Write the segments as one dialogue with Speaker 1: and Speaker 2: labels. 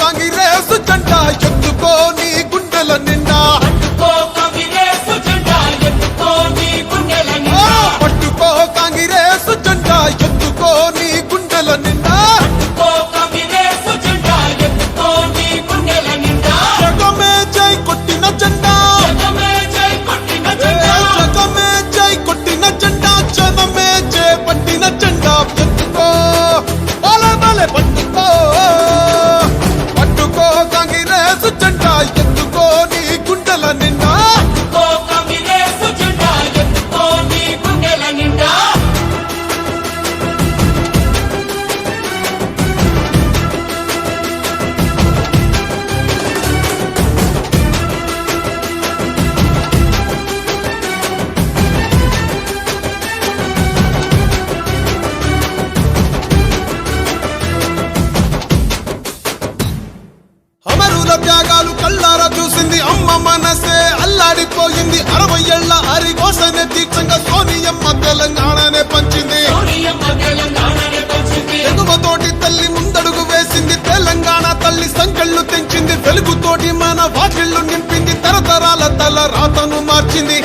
Speaker 1: தாங்கிற அரசு சட்டம் మార్చింది.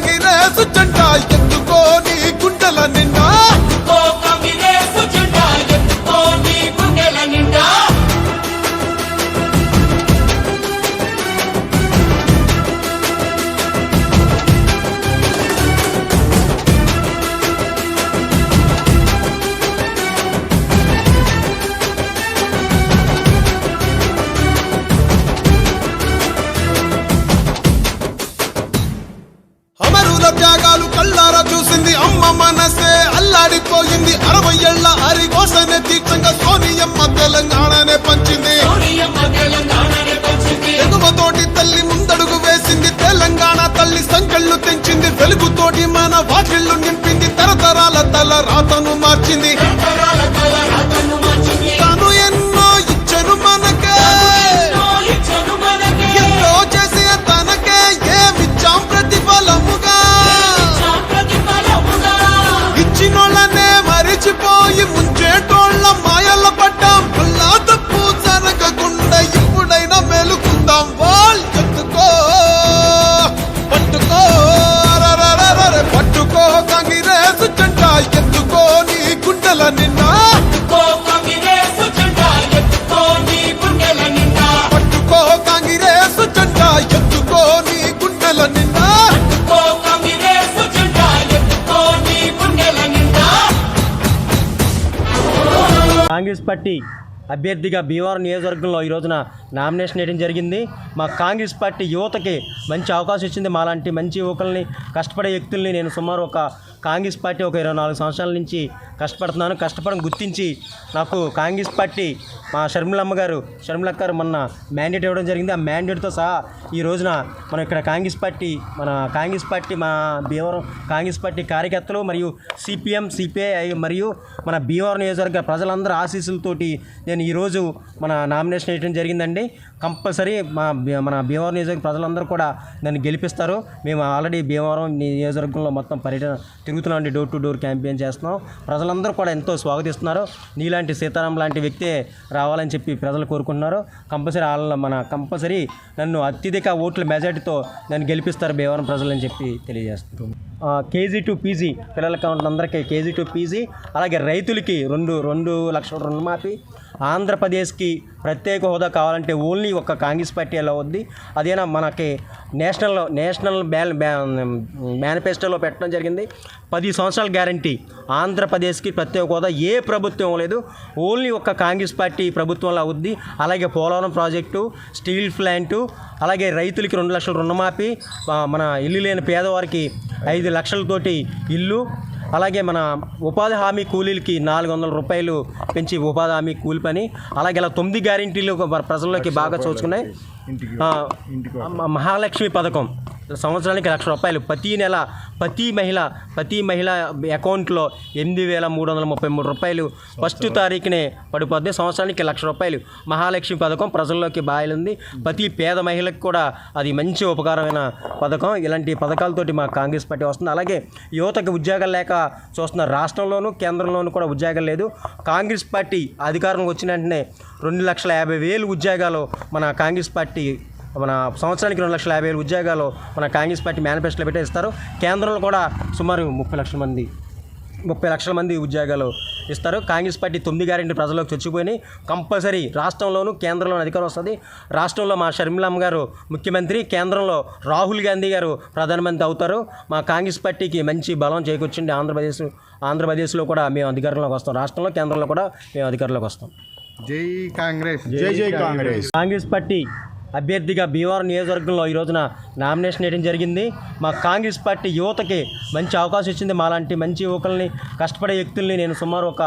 Speaker 1: வாங்கின சுற்ற తీర్థంగా సోనియమ్మ తెలంగాణనే పంచింది. ఎగువతోటి తల్లి ముందడుగు వేసింది. తెలంగాణ తల్లి సంకళ్ళు తెంచింది. వెలుగుతోటి మన వాకిళ్ళు నింపింది. తరతరాల తల రాతను మార్చింది.
Speaker 2: పార్టీ అభ్యర్థిగా భీమవరం నియోజకవర్గంలో ఈ రోజున నామినేషన్ వేయడం జరిగింది. మా కాంగ్రెస్ పార్టీ యువతకి మంచి అవకాశం ఇచ్చింది. మాలాంటి మంచి యువకుల్ని కష్టపడే వ్యక్తుల్ని నేను సుమారు ఒక కాంగ్రెస్ పార్టీ ఒక ఇరవై నాలుగు సంవత్సరాల నుంచి కష్టపడుతున్నాను. కష్టపడడం గుర్తించి నాకు కాంగ్రెస్ పార్టీ మా షర్మిలమ్మ గారు షర్మిల గారు మొన్న మ్యాండేట్ ఇవ్వడం జరిగింది. ఆ మ్యాండేట్తో సహా ఈ రోజున మనం ఇక్కడ కాంగ్రెస్ పార్టీ మన కాంగ్రెస్ పార్టీ మా భీమవరం కాంగ్రెస్ పార్టీ కార్యకర్తలు మరియు సిపిఎం సిపిఐ మరియు మన భీమవరం నియోజకవర్గ ప్రజలందరూ ఆశీస్సులతోటి నేను ఈరోజు మన నామినేషన్ వేయడం జరిగిందండి. చేయండి. కంపల్సరీ మా మన భీమవరం నియోజకవర్గం ప్రజలందరూ కూడా నన్ను గెలిపిస్తారు. మేము ఆల్రెడీ భీమవరం నియోజకవర్గంలో మొత్తం పర్యటన తిరుగుతున్నాం డోర్ టు డోర్ క్యాంపెయిన్ చేస్తున్నాం. ప్రజలందరూ కూడా ఎంతో స్వాగతిస్తున్నారు. నీలాంటి సీతారాం లాంటి వ్యక్తే రావాలని చెప్పి ప్రజలు కోరుకుంటున్నారు. కంపల్సరీ వాళ్ళ మన కంపల్సరీ నన్ను అత్యధిక ఓట్ల మెజార్టీతో నన్ను గెలిపిస్తారు భీమవరం ప్రజలని చెప్పి తెలియజేస్తున్నాం. కేజీ టు పీజీ పిల్లల కౌంటర్ అందరికీ కేజీ టు పీజీ. అలాగే రైతులకి రెండు రెండు లక్షల రుణమాఫీ. ఆంధ్రప్రదేశ్కి ప్రత్యేక హోదా కావాలంటే ఓన్లీ ఒక కాంగ్రెస్ పార్టీ ఎలా వద్ది. అదేనా మనకి నేషనల్ నేషనల్ బ్యాన్ మేనిఫెస్టోలో పెట్టడం జరిగింది. పది సంవత్సరాల గ్యారంటీ. ఆంధ్రప్రదేశ్కి ప్రత్యేక హోదా ఏ ప్రభుత్వం లేదు. ఓన్లీ ఒక కాంగ్రెస్ పార్టీ ప్రభుత్వంలో అవుద్ది అలాగే పోలవరం ప్రాజెక్టు స్టీల్ ప్లాంటు అలాగే రైతులకి రెండు లక్షల రుణమాఫీ మన ఇల్లు లేని పేదవారికి ఐదు లక్షలతోటి ఇల్లు అలాగే మన ఉపాధి హామీ కూలీలకి నాలుగు వందల రూపాయలు పెంచి ఉపాధి హామీ కూలి పని అలాగే ఇలా తొమ్మిది గ్యారెంటీలు ప్రజల్లోకి బాగా మ- మహాలక్ష్మి పథకం. సంవత్సరానికి లక్ష రూపాయలు. ప్రతి నెల ప్రతి మహిళ ప్రతి మహిళ అకౌంట్లో ఎనిమిది వేల మూడు వందల ముప్పై మూడు రూపాయలు. ఫస్ట్ తారీఖునే పడిపోద్ది. సంవత్సరానికి లక్ష రూపాయలు. మహాలక్ష్మి పథకం ప్రజల్లోకి బాయలుంది. ప్రతి పేద మహిళకు కూడా అది మంచి ఉపకారమైన పథకం. ఇలాంటి పథకాలతోటి మా కాంగ్రెస్ పార్టీ వస్తుంది. అలాగే యువతకి ఉద్యోగాలు లేక చూస్తున్న రాష్ట్రంలోనూ కేంద్రంలోనూ కూడా ఉద్యోగాలు లేదు. కాంగ్రెస్ పార్టీ అధికారంలోకి వచ్చిన వెంటనే రెండు లక్షల యాభై వేలు ఉద్యోగాలు మన కాంగ్రెస్ పార్టీ మన సంవత్సరానికి రెండు లక్షల యాభై వేలు ఉద్యోగాలు మన కాంగ్రెస్ పార్టీ మేనిఫెస్టోలో పెట్టే ఇస్తారు. కేంద్రంలో కూడా సుమారు ముప్పై లక్షల మంది ముప్పై లక్షల మంది ఉద్యోగాలు ఇస్తారు. కాంగ్రెస్ పార్టీ తొమ్మిది గ్యారెంటీ ప్రజల్లోకి చొచ్చిపోయినాయి కంపల్సరీ రాష్ట్రంలోనూ కేంద్రంలో అధికారం వస్తుంది. రాష్ట్రంలో మా షర్మిలమ్మ గారు ముఖ్యమంత్రి కేంద్రంలో రాహుల్ గాంధీ గారు ప్రధానమంత్రి అవుతారు. మా కాంగ్రెస్ పార్టీకి మంచి బలం చేకూర్చింది ఆంధ్రప్రదేశ్ ఆంధ్రప్రదేశ్లో కూడా మేము అధికారంలోకి వస్తాం. రాష్ట్రంలో కేంద్రంలో కూడా మేము అధికారంలోకి వస్తాం.
Speaker 3: జై కాంగ్రెస్.
Speaker 4: జై జై కాంగ్రెస్.
Speaker 2: కాంగ్రెస్ పార్టీ అభ్యర్థిగా భీమవరం నియోజకవర్గంలో ఈ రోజున నామినేషన్ వేయడం జరిగింది. మా కాంగ్రెస్ పార్టీ యువతకి మంచి అవకాశం ఇచ్చింది. మాలాంటి మంచి యువకుల్ని కష్టపడే వ్యక్తుల్ని నేను సుమారు ఒక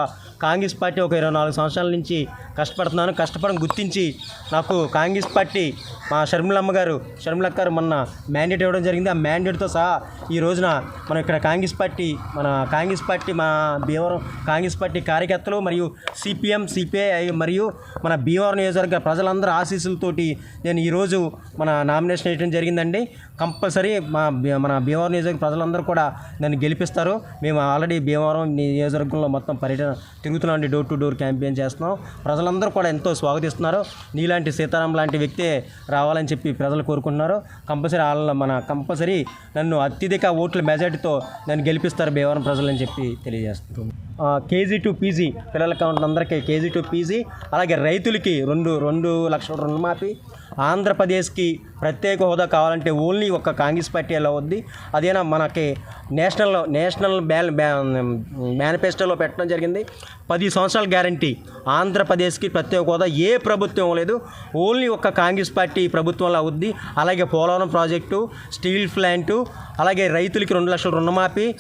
Speaker 2: కాంగ్రెస్ పార్టీ ఒక ఇరవై నాలుగు సంవత్సరాల నుంచి కష్టపడుతున్నాను. కష్టపడడం గుర్తించి నాకు కాంగ్రెస్ పార్టీ మా షర్మిలమ్మ గారు షర్మిలక్క గారు మొన్న మ్యాండేట్ ఇవ్వడం జరిగింది. ఆ మ్యాండేట్తో సహా ఈ రోజున మనం ఇక్కడ కాంగ్రెస్ పార్టీ మన కాంగ్రెస్ పార్టీ మా భీమవరం కాంగ్రెస్ పార్టీ కార్యకర్తలు మరియు సిపిఎం సిపిఐ మరియు మన భీమవరం నియోజకవర్గ ప్రజలందరూ ఆశీస్సులతోటి నేను ఈరోజు మన నామినేషన్ వేయడం జరిగిందండి. కంపల్సరీ మా మన భీమవరం నియోజకవర్గ ప్రజలందరూ కూడా నన్ను గెలిపిస్తారు. మేము ఆల్రెడీ భీమవరం నియోజకవర్గంలో మొత్తం పర్యటన తిరుగుతున్నాం డోర్ టు డోర్ క్యాంపెయిన్ చేస్తున్నాం. ప్రజలందరూ కూడా ఎంతో స్వాగతిస్తున్నారు. నీలాంటి సీతారాం లాంటి వ్యక్తే రావాలని చెప్పి ప్రజలు కోరుకుంటున్నారు. కంపల్సరీ వాళ్ళ మన కంపల్సరీ నన్ను అత్యధిక ఓట్ల మెజార్టీతో నన్ను గెలిపిస్తారు భీమవరం ప్రజలని చెప్పి తెలియజేస్తున్నాను కేజీ టు పీజీ పిల్లలకి అందరికీ కేజీ టు పీజీ అలాగే రైతులకి రెండు రెండు లక్షల రుణమాఫీ ఆంధ్రప్రదేశ్కి ప్రత్యేక హోదా కావాలంటే ఓన్లీ ఒక కాంగ్రెస్ పార్టీ ఎలా ఉంది అదేనా మనకి నేషనల్ నేషనల్ బ్యాన్ మేనిఫెస్టోలో పెట్టడం జరిగింది. పది సంవత్సరాల గ్యారంటీ. ఆంధ్రప్రదేశ్కి ప్రత్యేక హోదా ఏ ప్రభుత్వం లేదు ఓన్లీ ఒక కాంగ్రెస్ పార్టీ ప్రభుత్వంలో అవుద్ది అలాగే పోలవరం ప్రాజెక్టు స్టీల్ ప్లాంటు అలాగే రైతులకి రెండు లక్షల రుణమాఫీ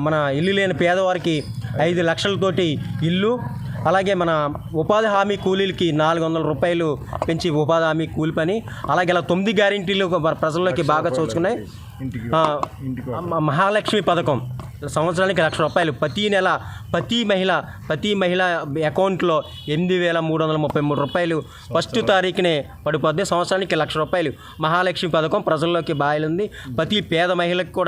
Speaker 2: మన ఇల్లు లేని పేదవారికి ఐదు లక్షలతోటి ఇల్లు అలాగే మన ఉపాధి హామీ కూలీలకి నాలుగు వందల రూపాయలు పెంచి ఉపాధి హామీ కూలి పని అలాగే ఇలా తొమ్మిది గ్యారెంటీలు ప్రజల్లోకి బాగా మ- మహాలక్ష్మి పథకం సంవత్సరానికి లక్ష రూపాయలు ప్రతి నెల ప్రతి మహిళ ప్రతి మహిళ అకౌంట్లో ఎనిమిది వేల మూడు వందల ముప్పై మూడు రూపాయలు. ఫస్ట్ తారీఖునే పడిపోద్ది సంవత్సరానికి లక్ష రూపాయలు. మహాలక్ష్మి పథకం ప్రజల్లోకి బాయలుంది. ప్రతి పేద మహిళకు కూడా